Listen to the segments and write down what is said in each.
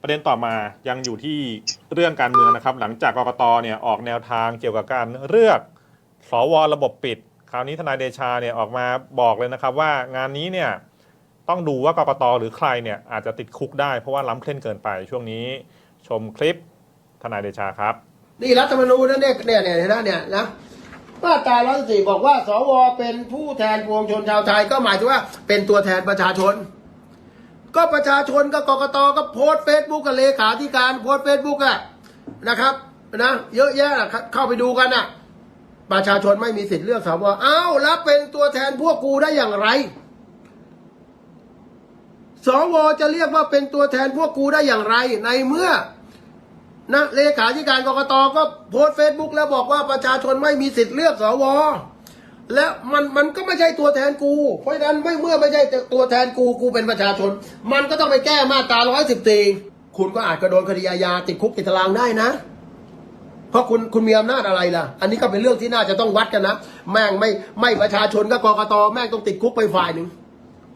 ประเด็นต่อมายังอยู่ที่เรื่องการเมืองนะครับ หลังจากกกตเนี่ยออกแนวทางเกี่ยวกับการเลือกสวระบบปิด คราวนี้ทนายเดชาเนี่ยออกมาบอกเลยนะครับ ว่างานนี้เนี่ยต้องดูว่ากกตหรือใครเนี่ยอาจจะติดคุกได้เพราะว่าล้ำเส้นเกินไปช่วงนี้ชมคลิปทนายเดชาครับ นี่รัฐธรรมนูญนั่นเนี่ยเนี่ยเนี่ยนไหมเนี่ยนะมาตราร้อยสี่บอกว่า สวเป็นผู้แทนปวงชนชาวไทยก็หมายถึงว่าเป็นตัวแทนประชาชน ก็ประชาชนก็กกตก็โพสเฟซบุ๊กกับเลขาธิการโพสเฟซบุ๊กอะนะครับนะเยอะแยะอะเข้าไปดูกันอะประชาชนไม่มีสิทธิ์เลือกสวอ้าวแล้วเป็นตัวแทนพวกกูได้อย่างไร สวจะเรียกว่าเป็นตัวแทนพวกกูได้อย่างไร ในเมื่อนะเลขาธิการกรกตก็โพสต์เฟซบุ๊กแล้วบอกว่าประชาชนไม่มีสิทธิ์เลือกสว และมันมันก็ไม่ใช่ตัวแทนกู เพราะฉะนั้นไม่เมื่อไม่ใช่ตัวแทนกูกูเป็นประชาชน มันก็ต้องไปแก้มาตราร้อยสิบตีคุณก็อาจจะโดนคดีอาญาติดคุกติดตารางได้นะ เพราะคุณคุณมีอำนาจอะไรล่ะ อันนี้ก็เป็นเรื่องที่น่าจะต้องวัดกันนะ แม่งไม่ไม่ประชาชนก็กรกตแม่งต้องติดคุกไปฝ่ายหนึ่ง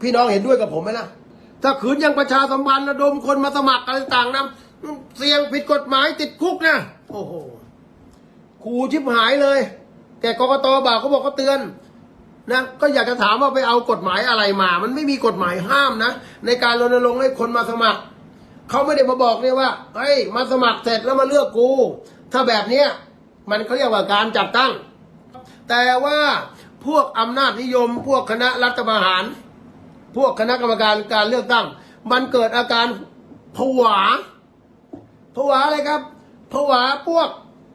พี่น้องเห็นด้วยกับผมไหมล่ะ ถ้าขืนยังประชาสัมพันธ์ระดมคนมาสมัครอะไรต่างๆนะเสี่ยงผิดกฎหมายติดคุกนะโอ้โหครูชิบหายเลย แกกกตบ่าวเขาบอกเขาเตือนนะก็อยากจะถามว่าไปเอากฎหมายอะไรมา มันไม่มีกฎหมายห้ามนะ ในการรณรงค์ให้คนมาสมัคร เขาไม่ได้มาบอกเนี่ยว่าเฮ้ยมาสมัครเสร็จแล้วมาเลือกกู ถ้าแบบเนี้ยมันเขาเรียกว่าการจัดตั้ง แต่ว่าพวกอำนาจนิยม พวกคณะรัฐประหาร พวกคณะกรรมการการเลือกตั้ง มันเกิดอาการผวาผวาอะไรครับผวาพวก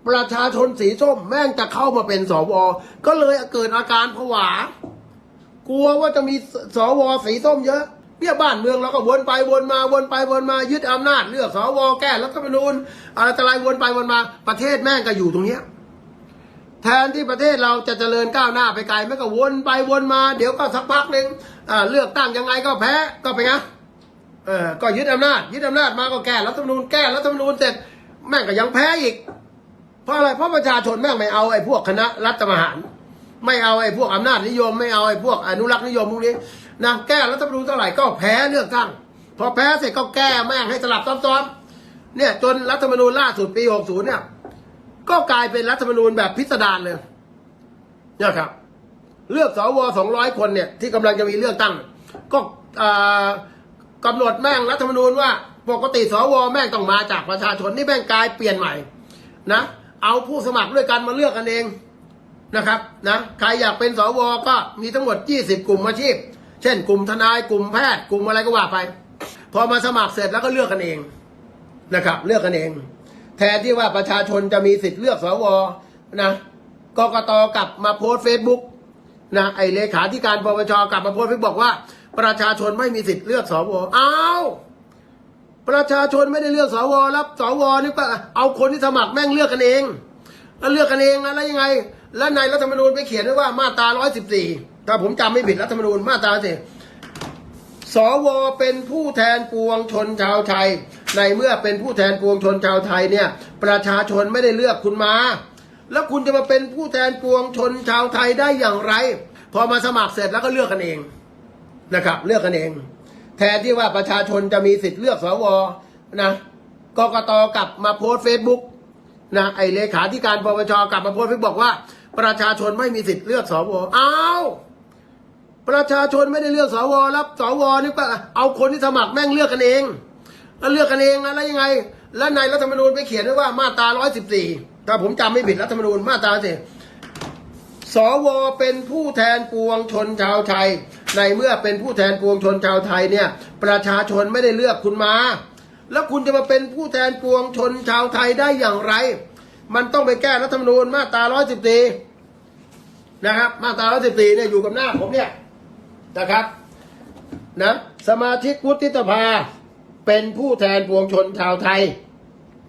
ประชาชนสีส้มแม่งจะเข้ามาเป็นสวก็เลยเกิดอาการผวา กลัวว่าจะมีสวสีส้มเยอะเนี่ยบ้านเมืองเราก็วนไปวนมาวนไปวนมายึดอำนาจเลือกสวแก้รัฐธรรมนูญอะไรต่ออะไรวนไปวนมา ประเทศแม่งก็อยู่ตรงเนี้ยแทนที่ประเทศเราจะเจริญก้าวหน้าไปไกลไม่ก็วนไปวนมา เดี๋ยวก็สักพักหนึ่งอ่าเลือกตั้งยังไงก็แพ้ก็ไปนไงเออก็ยึดอำนาจ ยึดอำนาจมาก็แก้รัฐธรรมนูญแก้รัฐธรรมนูญเสร็จแม่งก็ยังแพ้อีก เพราะอะไรเพราะประชาชนแม่งไม่เอาไอ้พวกคณะรัฐประหาร ไม่เอาไอ้พวกอำนาจนิยม ไม่เอาไอ้พวกอนุรักษ์นิยมพวกนี้นะแก้รัฐธรรมนูญเท่าไหร่ก็แพ้เลือกตั้งพอแพ้เสร็จก็แก้แม่งให้สลับซ้อมๆเนี่ยจนรัฐธรรมนูญล่าสุดปี60เนี่ยก็กลายเป็นรัฐธรรมนูญแบบพิสดารเลยเนี่ยครับ เลือกสวสองร้อยคนเนี่ยที่กำลังจะมีเลือกตั้ง ก็อ่ากำหนดแม่งรัฐธรรมนูญว่า ปกติสวแม่งต้องมาจากประชาชนนี่แม่งกลายเปลี่ยนใหม่นะ เอาผู้สมัครด้วยกันมาเลือกกันเองนะครับนะใครอยากเป็นสวก็มีทั้งหมด 20 กลุ่มอาชีพ เช่น กลุ่มทนายกลุ่มแพทย์กลุ่มอะไรก็ว่าไป พอมาสมัครเสร็จแล้วก็เลือกกันเองนะครับ เลือกกันเอง แทนที่ว่าประชาชนจะมีสิทธิ์เลือกสวนะกกตกลับมาโพสเฟซบุ๊กนะไอเลขาธิการปปชกลับมาโพสเฟซบอกว่า ประชาชนไม่มีสิทธิ์เลือกสวอ้าว ประชาชนไม่ได้เลือกสวแล้วสวนี่ก็เอาคนที่สมัครแม่งเลือกกันเอง แล้วเลือกกันเองแล้วยังไง แล้วในรัฐธรรมนูญไปเขียนไว้ว่ามาตรา 114 ถ้าผมจำไม่ผิดรัฐธรรมนูญมาตราสิสวเป็นผู้แทนปวงชนชาวไทย ในเมื่อเป็นผู้แทนปวงชนชาวไทยเนี่ย ประชาชนไม่ได้เลือกคุณมา แล้วคุณจะมาเป็นผู้แทนปวงชนชาวไทยได้อย่างไร พอมาสมัครเสร็จแล้วก็เลือกกันเองนะครับ เลือกกันเอง แทนที่ว่าประชาชนจะมีสิทธิ์เลือกสวนะกกตกลับมาโพสเฟซบุ๊กนะไอเลขาธิการปปชกลับมาโพสเฟซบอกว่า ประชาชนไม่มีสิทธิ์เลือกสวอ้าวประชาชนไม่ได้เลือกสวแล้วสวนี่ก็เอาคนที่สมัครแม่งเลือกกันเอง แล้วเลือกกันเองนะแล้วยังไง แล้วในรัฐธรรมนูญไปเขียนไว้ว่ามาตรา 114 ถ้าผมจำไม่ผิดรัฐธรรมนูญมาตราสิสวเป็นผู้แทนปวงชนชาวไทย ในเมื่อเป็นผู้แทนปวงชนชาวไทยเนี่ย ประชาชนไม่ได้เลือกคุณมา แล้วคุณจะมาเป็นผู้แทนปวงชนชาวไทยได้อย่างไร มันต้องไปแก้รัฐธรรมนูญมาตรา114นะครับ มาตรา114เนี่ยอยู่กับหน้าผมเนี่ยนะครับนะสมาชิกวุฒิสภาเป็นผู้แทนปวงชนชาวไทย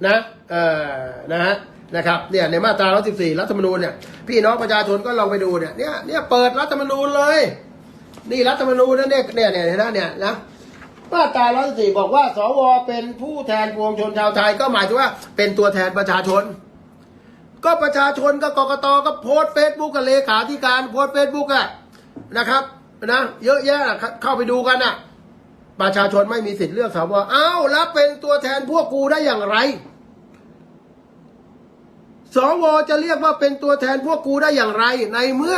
นะเอ่อนะฮะนะครับเนี่ยในมาตรา114 รัฐธรรมนูญเนี่ยพี่น้องประชาชนก็ลองไปดูเนี่ยเนี่ยเนี่ยเปิดรัฐธรรมนูญเลย นี่รัฐธรรมนูญนั่นเนี่ยเนี่ยเนี่ยนไหมเนี่ยนะมาตรา114บอกว่า สวเป็นผู้แทนปวงชนชาวไทยก็หมายถึงว่าเป็นตัวแทนประชาชน ก็ประชาชนก็กกตก็โพสเฟซบุ๊กกับเลขาธิการโพสเฟซบุ๊กอะนะครับนะเยอะแยะอะเข้าไปดูกันอะประชาชนไม่มีสิทธิ์เลือกสวอ้าวแล้วเป็นตัวแทนพวกกูได้อย่างไร สวจะเรียกว่าเป็นตัวแทนพวกกูได้อย่างไรในเมื่อ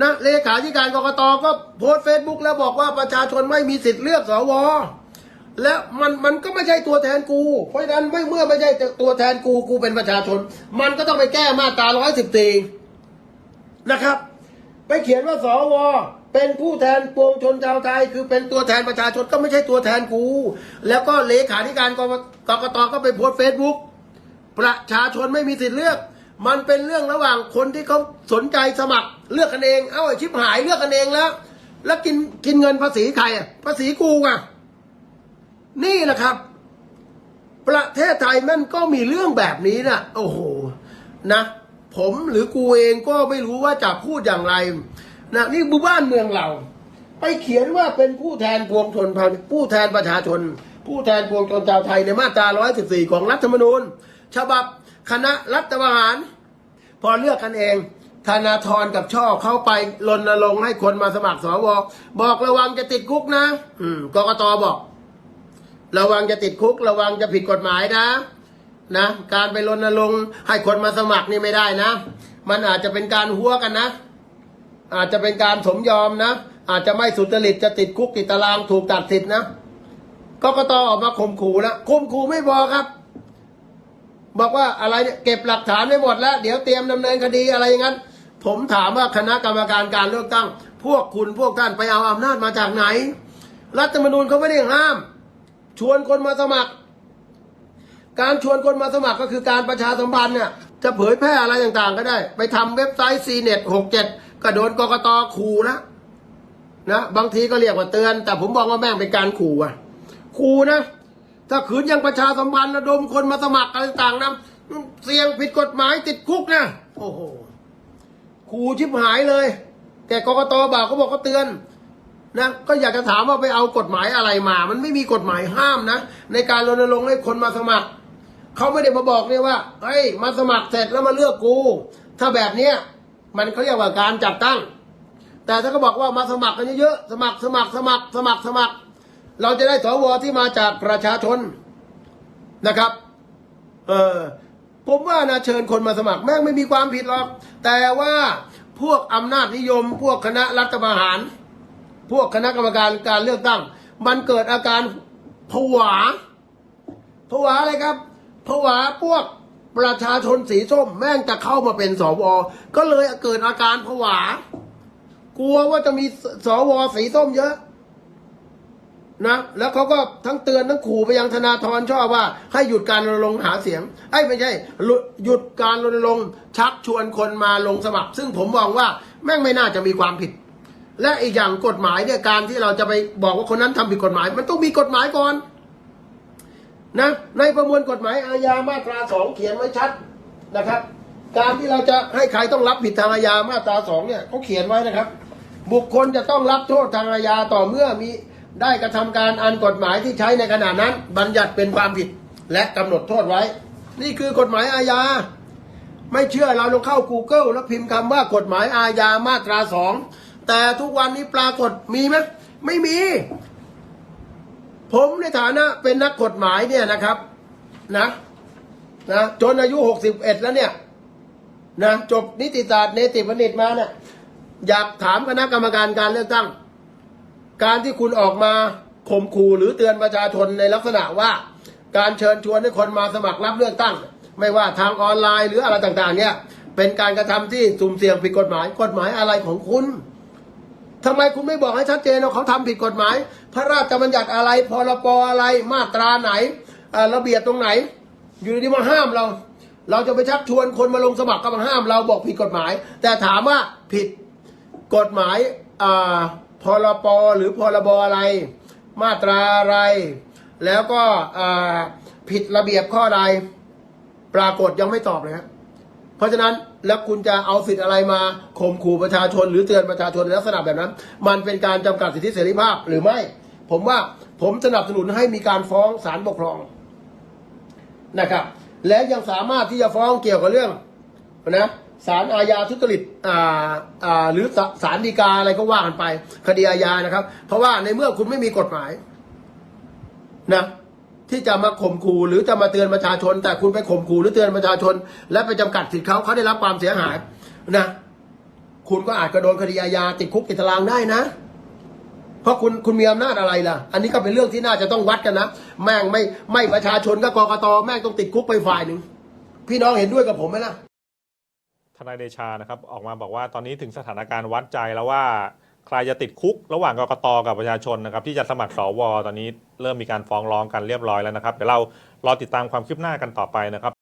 นะเลขาธิการกรกตก็โพสต์เฟซบุ๊กแล้วบอกว่าประชาชนไม่มีสิทธิ์เลือกสวและมันมันก็ไม่ใช่ตัวแทนกู เพราะฉะนั้นไม่เมื่อไม่ใช่ตัวแทนกูกูเป็นประชาชน มันก็ต้องไปแก้มาตราร้อยสิบตีนะครับ ไปเขียนว่าสวเป็นผู้แทนปวงชนชาวไทยคือเป็นตัวแทนประชาชนก็ไม่ใช่ตัวแทนกู แล้วก็เลขาธิการกกกตก็ไปโพสต์เฟซบุ๊กประชาชนไม่มีสิทธิ์เลือก มันเป็นเรื่องระหว่างคนที่เขาสนใจสมัครเลือกกันเอง เอ้าไอชิบหายเลือกกันเองแล้ว แล้วกินกินเงินภาษีใครอะภาษีกูอะนี่แหละครับ ประเทศไทยมันก็มีเรื่องแบบนี้นะโอ้โหนะ ผมหรือกูเองก็ไม่รู้ว่าจะพูดอย่างไรนะนี่บุบ้านเมืองเรา ไปเขียนว่าเป็นผู้แทนปวงชนผู้แทนประชาชน ผู้แทนปวงชนชาวไทยในมาตรา 114 ของรัฐธรรมนูญ ฉบับ คณะรัฐประหาร พอเลือกกันเองธนาธรกับช่อเข้าไปรณรงค์ให้คนมาสมัครสวบอกระวังจะติดคุกนะอืมกกตบอก ระวังจะติดคุก ระวังจะผิดกฎหมายนะ นะการไปรณรงค์ให้คนมาสมัครนี่ไม่ได้นะ มันอาจจะเป็นการหัวกันนะ อาจจะเป็นการสมยอมนะ อาจจะไม่สุจริตจะติดคุกติดตารางถูกตัดสิทธินะกกตออกมาข่มขู่แล้วข่มขู่ไม่พอครับ บอกว่าอะไรเนี่ยเก็บหลักฐานไว้หมดแล้ว เดี๋ยวเตรียมดำเนินคดีอะไรอย่างนั้น ผมถามว่าคณะกรรมการการเลือกตั้ง พวกคุณพวกท่านไปเอาอำนาจมาจากไหน รัฐธรรมนูญเขาไม่ได้ห้าม ชวนคนมาสมัคร การชวนคนมาสมัครก็คือการประชาสัมพันธ์เนี่ยจะเผยแพร่อะไรต่างๆ ก็ได้ ไปทำเว็บไซต์ cnet 67 ก็โดนกกตขู่นะนะ บางทีก็เรียกว่าเตือน แต่ผมบอกว่าแม่งเป็นการขู่อะขู่นะ ถ้าขืนยังประชาสัมพันธ์ระดมคนมาสมัครอะไรต่างๆนะเสี่ยงผิดกฎหมายติดคุกนะโอ้โหขู่ชิบหายเลย แต่กกตบอกเขาบอกเขาเตือนนะก็อยากจะถามว่าไปเอากฎหมายอะไรมา มันไม่มีกฎหมายห้ามนะ ในการรณรงค์ให้คนมาสมัคร เขาไม่ได้มาบอกเนี่ยว่าเฮ้ยมาสมัครเสร็จแล้วมาเลือกกู ถ้าแบบเนี้ยมันเขาเรียกว่าการจัดตั้ง แต่ถ้าเขาบอกว่ามาสมัครกันเยอะๆสมัครสมัครสมัครสมัครสมัคร เราจะได้สวที่มาจากประชาชนนะครับ เออผมว่านะเชิญคนมาสมัครแม่งไม่มีความผิดหรอก แต่ว่าพวกอำนาจนิยม พวกคณะรัฐประหาร พวกคณะกรรมการการเลือกตั้ง มันเกิดอาการผวาผวาอะไรครับผวาพวกประชาชนสีส้มแม่งจะเข้ามาเป็นสวก็เลยเกิดอาการผวากลัวว่าจะมีสวสีส้มเยอะ นะแล้วเขาก็ทั้งเตือนทั้งขู่ไปยังธนาธรชอบว่า ให้หยุดการรณรงค์หาเสียงไอ้ไม่ใช่หยุดการรณรงค์ชักชวนคนมาลงสมัคร ซึ่งผมมองว่าแม่งไม่น่าจะมีความผิด และอีกอย่างกฎหมายเนี่ยการที่เราจะไปบอกว่าคนนั้นทำผิดกฎหมาย มันต้องมีกฎหมายก่อนนะในประมวลกฎหมายอาญามาตราสองเขียนไว้ชัดนะครับ การที่เราจะให้ใครต้องรับผิดทางอาญามาตราสองเนี่ยเขาเขียนไว้นะครับ บุคคลจะต้องรับโทษทางอาญาต่อเมื่อมี ได้กระทำการอันกฎหมายที่ใช้ในขณะนั้น บัญญัติเป็นความผิดและกำหนดโทษไว้ นี่คือกฎหมายอาญา ไม่เชื่อเราลองเข้า Google แล้วพิมพ์คำว่ากฎหมายอาญามาตราสองแต่ทุกวันนี้ปรากฏมีไหมไม่มี ผมในฐานะเป็นนักกฎหมายเนี่ยนะครับนะนะจนอายุหกสิบเอ็ดแล้วเนี่ยนะจบนิติศาสตร์เนติบัณฑิตมาเนี่ยอยากถามคณะกรรมการการเลือกตั้ง การที่คุณออกมาข่มขู่หรือเตือนประชาชนในลักษณะว่า การเชิญชวนให้คนมาสมัครรับเลือกตั้ง ไม่ว่าทางออนไลน์หรืออะไรต่างๆ เนี่ยเป็นการกระทำที่สุ่มเสี่ยงผิดกฎหมาย กฎหมายอะไรของคุณทำไมคุณไม่บอกให้ชัดเจนว่าเขาทำผิดกฎหมาย พระราชบัญญัติอะไรพรปอะไรมาตราไหนระเบียบตรงไหน อยู่ดีมาห้ามเรา เราจะไปชักชวนคนมาลงสมัครก็มาห้าม เราบอกผิดกฎหมาย แต่ถามว่าผิดกฎหมายอ่า พรปหรือพรบอะไร มาตราอะไร แล้วก็ผิดระเบียบข้อใด ปรากฏยังไม่ตอบเลยครับเพราะฉะนั้นแล้วคุณจะเอาสิทธิ์อะไรมาข่มขู่ประชาชน หรือเตือนประชาชนในลักษณะแบบนั้น มันเป็นการจำกัดสิทธิเสรีภาพหรือไม่ ผมว่าผมสนับสนุนให้มีการฟ้องศาลปกครองนะครับ และยังสามารถที่จะฟ้องเกี่ยวกับเรื่องนะ ศาลอาญาทุจริตอ่าอ่าหรือศาลฎีกาอะไรก็ว่ากันไป คดีอาญานะครับ เพราะว่าในเมื่อคุณไม่มีกฎหมายนะที่จะมาข่มขู่หรือจะมาเตือนประชาชน แต่คุณไปข่มขู่หรือเตือนประชาชน และไปจำกัดสิทธิ์เขาเขาได้รับความเสียหายนะคุณก็อาจจะโดนคดีอาญาติดคุกติดตารางได้นะ เพราะคุณคุณมีอำนาจอะไรล่ะ อันนี้ก็เป็นเรื่องที่น่าจะต้องวัดกันนะแม่งไม่ไม่ประชาชนก็กรกตแม่งต้องติดคุกไปฝ่ายหนึ่งพี่น้องเห็นด้วยกับผมไหมล่ะ ทนายเดชานะครับออกมาบอกว่าตอนนี้ถึงสถานการณ์วัดใจแล้วว่าใครจะติดคุกระหว่างกกตกับประชาชนนะครับที่จะสมัครสวตอนนี้เริ่มมีการฟ้องร้องกันเรียบร้อยแล้วนะครับเดี๋ยวเรารอติดตามความคืบหน้ากันต่อไปนะครับ